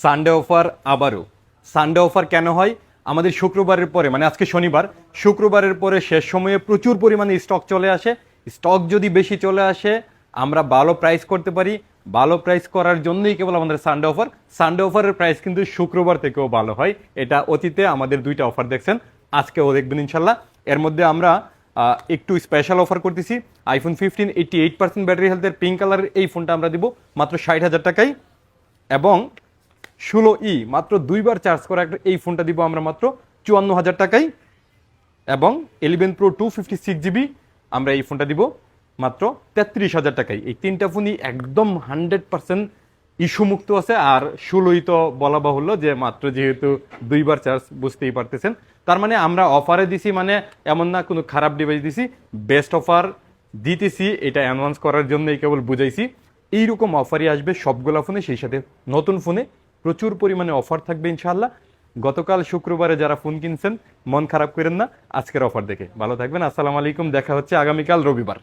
Sunday offer আবারও। Sunday offer কেন হয়? আমাদের শুক্রবারের পরে মানে আজকে শনিবার, শুক্রবারের পরে শেষ সময়ে প্রচুর পরিমাণে স্টক চলে আসে। স্টক যদি বেশি চলে আসে, আমরা ভালো প্রাইস করতে পারি। ভালো প্রাইস করার জন্যই কেবল আমাদের সানডে অফার সানডে অফারের প্রাইস কিন্তু শুক্রবার থেকেও ভালো হয়। এটা অতীতে আমাদের দুইটা অফার দেখছেন। আজকেও দেখবেন ইনশাল্লাহ। এর মধ্যে আমরা একটু স্পেশাল অফার করতেছি। IPhone fifteen eighty eight percent battery হেলথের পিঙ্ক কালারের এই ফোনটা আমরা দিব মাত্র ষাট হাজার টাকায়। এবং ষোলো ই, মাত্র দুইবার চার্জ করা একটা, এই ফোনটা দিব আমরা মাত্র চুয়ান্ন হাজার টাকায়। এবং eleven pro two fifty six GB আমরা এই ফোনটা দিব মাত্র তেত্রিশ হাজার টাকায়। এই তিনটা ফোনই একদম হান্ড্রেড পার্সেন্ট ইস্যু মুক্ত আছে। আর ষোলোই তো বলা বাহুল্য যে মাত্র যেহেতু দুইবার চার্জ বুঝতেই পারতেছেন। তার মানে আমরা অফারে দিছি মানে এমন না, কোনো খারাপ ডিভাইস দিছি। বেস্ট অফার দিতেছি, এটা অ্যাডভান্স করার জন্যই কেবল বুঝাইছি। এইরকম অফারই আসবে সবগুলো ফোনে সেই সাথে নতুন ফোনে প্রচুর পরিমাণে অফার থাকবে ইনশাল্লাহ গতকাল শুক্রবারে যারা ফোন কিনছেন, মন খারাপ করেন না, আজকের অফার দেখে। ভালো থাকবেন, আসসালামু আলাইকুম, দেখা হচ্ছে আগামীকাল রবিবার।